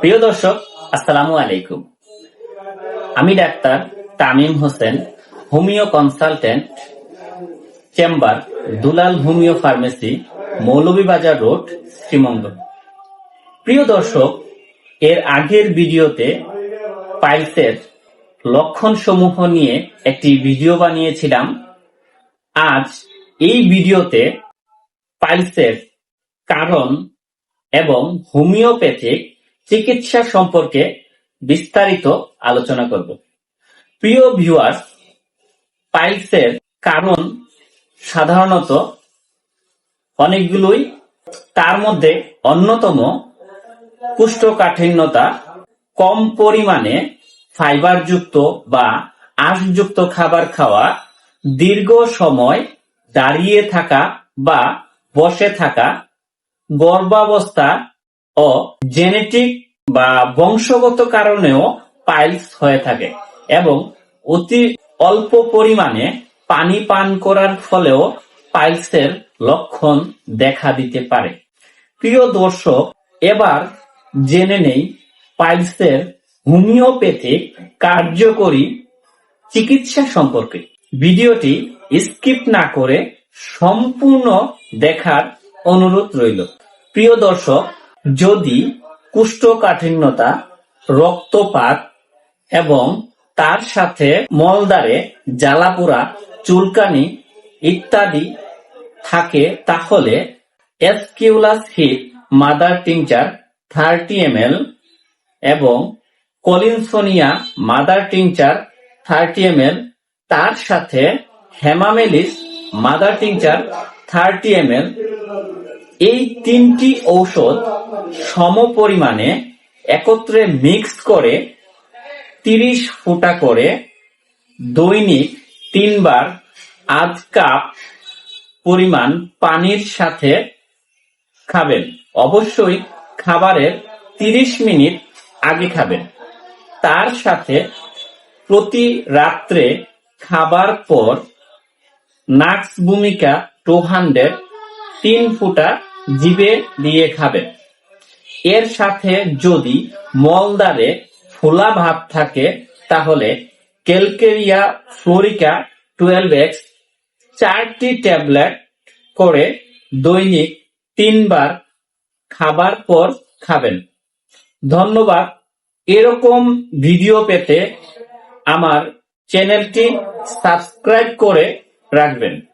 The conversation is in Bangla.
প্রিয় দর্শক, আসসালামু আলাইকুম। আমি doctor Tamim Hossain, homeo consultant, chamber, Dulal homeo pharmacy, Moulvibazar road, Sreemangal. প্রিয় দর্শক, এর আগের ভিডিওতে পাইলসের লক্ষণ সমূহ নিয়ে একটি ভিডিও বানিয়েছিলাম। আজ এই ভিডিওতে পাইলসের কারণ এবং হোমিওপ্যাথিক চিকিৎসা সম্পর্কে বিস্তারিত আলোচনা করব। প্রিয় ভিউয়ার্স, পাইলসের কারণ সাধারণত অনেকগুলোই। তার মধ্যে অন্যতম কুষ্ঠকাঠিন্যতা কম পরিমাণে ফাইবারযুক্ত বা আঁশযুক্ত খাবার খাওয়া, দীর্ঘ সময় দাঁড়িয়ে থাকা বা বসে থাকা গর্ভাবস্থা ও জেনেটিক বা বংশগত কারণেও পাইলস হয়ে থাকে এবং অতি অল্প পরিমাণে পানি পান করার ফলেও পাইলসের লক্ষণ দেখা দিতে পারে। প্রিয় দর্শক, এবার জেনে নেই পাইলসের হোমিওপ্যাথিক কার্যকরী চিকিৎসা সম্পর্কে। ভিডিওটি স্কিপ না করে সম্পূর্ণ দেখার অনুরোধ রইল। প্রিয় দর্শক, যদি কুষ্ঠকাঠিন্যতা, রক্তপাত এবং তার সাথে মলদারে জ্বালাপোড়া, চুলকানি ইত্যাদি থাকে, তাহলে aesculus hit, mother tincture, thirty M L এবং collinsonia, mother tincture, thirty ML এল তার সাথে hamamelis, mother tincture, thirty M এই তিনটি ঔষধ সম পরিমাণে একত্রে মিক্স করে তিরিশ ফুটা করে দৈনিক তিনবার আধ কাপ পরিমাণ পানির সাথে খাবেন। অবশ্যই খাবারের তিরিশ মিনিট আগে খাবেন। তার সাথে প্রতি রাত্রে খাবার পর নাক্স ভূমিকা টু হান্ড্রেড তিন ফুটা জিবে দিয়ে খাবেন এর সাথে যদি মলদারে ফোলা ভাব থাকে, তাহলে ক্যালকেরিয়া ফ্লোরিকা টুয়েলভ এক্স চারটি ট্যাবলেট করে দৈনিক তিনবার খাবার পর খাবেন। ধন্যবাদ। এরকম ভিডিও পেতে আমার চ্যানেলটি সাবস্ক্রাইব করে রাখবেন।